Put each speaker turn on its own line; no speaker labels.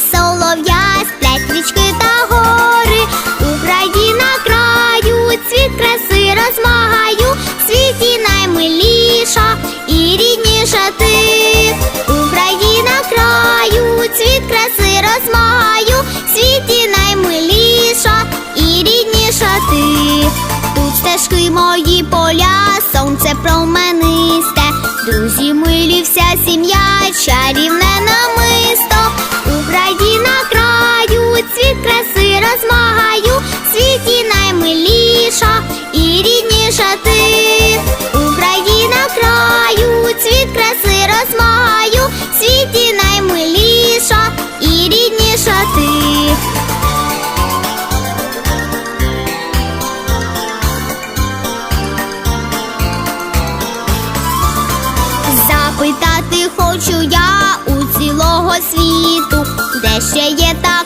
солов'я сплять річки та гори. Україна краю, цвіт краси розмагаю, в світі наймиліша і рідніша ти. Україна краю, цвіт краси розмагаю, в світі наймиліша і рідніша ти. Тут стежки мої поля, сонце променисте, друзі милі вся сім'я чарівна. Хочу я у цілого світу, де ще є така